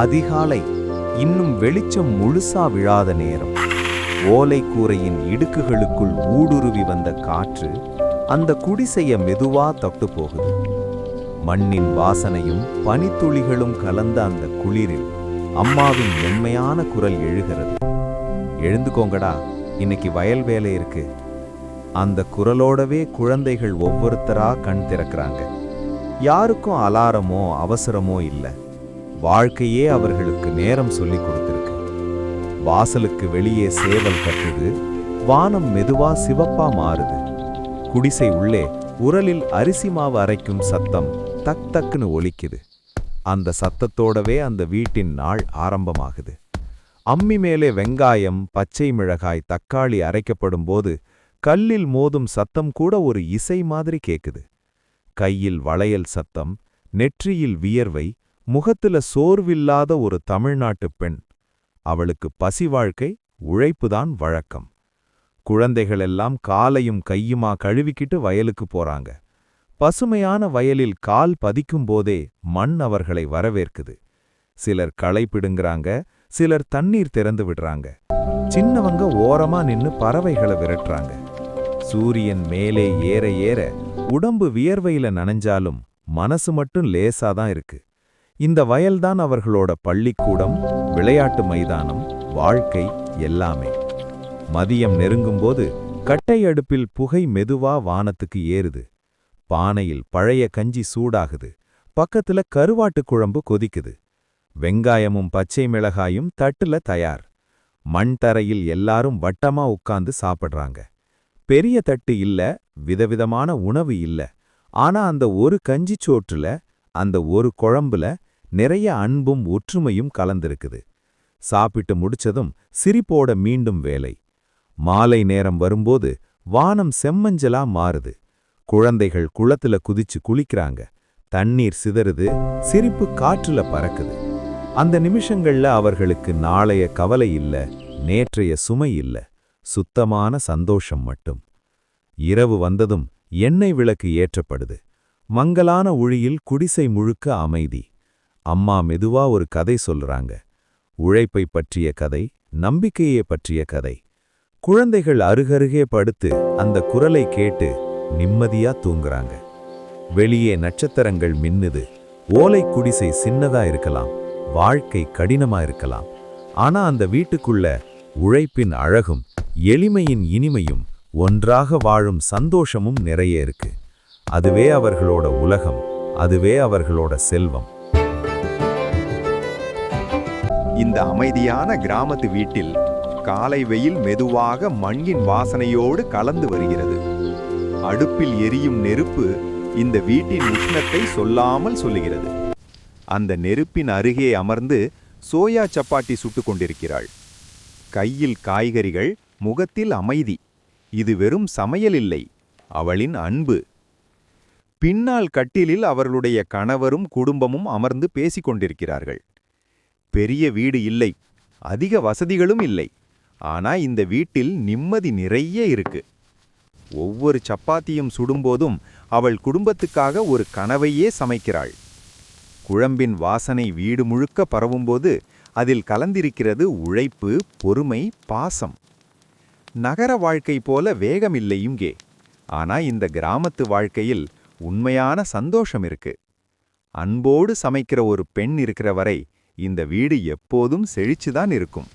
அதிகாலை இன்னும் வெளிச்சம் முழுசா விழாத நேரம். ஓலை கூரையின் இடுக்குகளுக்குள் ஊடுருவி வந்த காற்று அந்த குடிசைய மெதுவா தொட்டு போகுது. மண்ணின் வாசனையும் பனித்துளிகளும் கலந்த அந்த குளிரில் அம்மாவின் மென்மையான குரல் எழுகிறது. எழுந்துக்கோங்கடா இன்னைக்கு வயல் வேலை இருக்கு. அந்த குரலோடவே குழந்தைகள் ஒவ்வொருத்தரா கண் திறக்கிறாங்க. யாருக்கும் அலாரமோ அவசரமோ இல்ல. வாழ்க்கையே அவர்களுக்கு நேரம் சொல்லி கொடுத்திருக்கு. வாசலுக்கு வெளியே சேவல் கட்டுது வானம் மெதுவா சிவப்பா மாறுது. குடிசை உள்ளே உரலில் அரிசி மாவு அரைக்கும் சத்தம் தக் தக்குன்னு ஒலிக்குது. அந்த சத்தத்தோடவே அந்த வீட்டின் நாள் ஆரம்பமாகுது. அம்மி மேலே வெங்காயம் பச்சை மிளகாய் தக்காளி அரைக்கப்படும் போது கல்லில் மோதும் சத்தம் கூட ஒரு இசை மாதிரி கேக்குது. கையில் வளையல் சத்தம் நெற்றியில் வியர்வை முகத்துல சோர்வில்லாத ஒரு தமிழ்நாட்டுப் பெண். அவளுக்கு பசி வாழ்க்கை உழைப்புதான் வழக்கம். குழந்தைகளெல்லாம் காலையும் கையுமா கழுவிக்கிட்டு வயலுக்கு போறாங்க. பசுமையான வயலில் கால் பதிக்கும் போதே மண் அவர்களை வரவேற்குது. சிலர் களை பிடுங்குறாங்க சிலர் தண்ணீர் திறந்து விடுறாங்க. சின்னவங்க ஓரமா நின்னு பறவைகளை விரட்டுறாங்க. சூரியன் மேலே ஏற ஏற உடம்பு வியர்வையில நனைஞ்சாலும் மனசு மட்டும் லேசாதான் இருக்கு. இந்த வயல்தான் அவர்களோட பள்ளிக்கூடம் விளையாட்டு மைதானம் வாழ்க்கை எல்லாமே. மதியம் நெருங்கும்போது கட்டை அடுப்பில் புகை மெதுவா வானத்துக்கு ஏறுது. பானையில் பழைய கஞ்சி சூடாகுது. பக்கத்துல கருவாட்டு குழம்பு கொதிக்குது. வெங்காயமும் பச்சை மிளகாயும் தட்டுல தயார். மண் தரையில் எல்லாரும் வட்டமா உட்கார்ந்து சாப்பிடுறாங்க. பெரிய தட்டு இல்ல விதவிதமான உணவு இல்ல. ஆனா அந்த ஒரு கஞ்சி சோற்றுல அந்த ஒரு குழம்புல நிறைய அன்பும் ஒற்றுமையும் கலந்திருக்குது. சாப்பிட்டு முடிச்சதும் சிரிப்போட மீண்டும் வேலை. மாலை நேரம் வரும்போது வானம் செம்மஞ்சலா மாறுது. குழந்தைகள் குளத்துல குதிச்சு குளிக்கிறாங்க. தண்ணீர் சிதறுது சிரிப்பு காற்றுல பறக்குது. அந்த நிமிஷங்கள்ல அவர்களுக்கு நாளைய கவலை இல்ல நேற்றைய சுமை இல்ல சுத்தமான சந்தோஷம் மட்டும். இரவு வந்ததும் எண்ணெய் விளக்கு ஏற்றப்படுது. மங்கலான ஒளியில் குடிசை முழுக்க அமைதி. அம்மா மெதுவா ஒரு கதை சொல்றாங்க. உழைப்பை பற்றிய கதை நம்பிக்கையை பற்றிய கதை. குழந்தைகள் அருகருகே படுத்து அந்த குரலை கேட்டு நிம்மதியா தூங்குறாங்க. வெளியே நட்சத்திரங்கள் மின்னுது. ஓலை குடிசை சின்னதா இருக்கலாம். வாழ்க்கை கடினமா இருக்கலாம். ஆனா அந்த வீட்டுக்குள்ள உழைப்பின் அழகும் எளிமையின் இனிமையும் ஒன்றாக வாழும் சந்தோஷமும் நிறைய இருக்கு. அதுவே அவர்களோட உலகம் அதுவே அவர்களோட செல்வம். இந்த அமைதியான கிராமத்து வீட்டில் காலை வெயில் மெதுவாக மண்ணின் வாசனையோடு கலந்து வருகிறது. அடுப்பில் எரியும் நெருப்பு இந்த வீட்டின் உஷ்ணத்தை சொல்லாமல் சொல்லுகிறது. அந்த நெருப்பின் அருகே அமர்ந்து சோயா சப்பாத்தி சுட்டுக் கொண்டிருக்கிறாள். கையில் காய்கறிகள் முகத்தில் அமைதி. இது வெறும் சமையல் இல்லை அவளின் அன்பு. பின்னால் கட்டிலில் அவர்களுடைய கணவரும் குடும்பமும் அமர்ந்து பேசிக் கொண்டிருக்கிறார்கள். பெரிய வீடு இல்லை. அதிக வசதிகளும் இல்லை. ஆனா இந்த வீட்டில் நிம்மதி நிறைய இருக்கு. ஒவ்வொரு சப்பாத்தியும் சுடும்போதும் அவள் குடும்பத்துக்காக ஒரு கனவையே சமைக்கிறாள். குழம்பின் வாசனை வீடு முழுக்க பரவும்போது அதில் கலந்திருக்கிறது உழைப்பு பொறுமை பாசம். நகர வாழ்க்கை போல வேகமில்லை இங்கே. ஆனா இந்த கிராமத்து வாழ்க்கையில் உண்மையான சந்தோஷம் இருக்கு. அன்போடு சமைக்கிற ஒரு பெண் இருக்கிற வரை இந்த வீடு எப்போதும் செழிச்சுதான் இருக்கும்.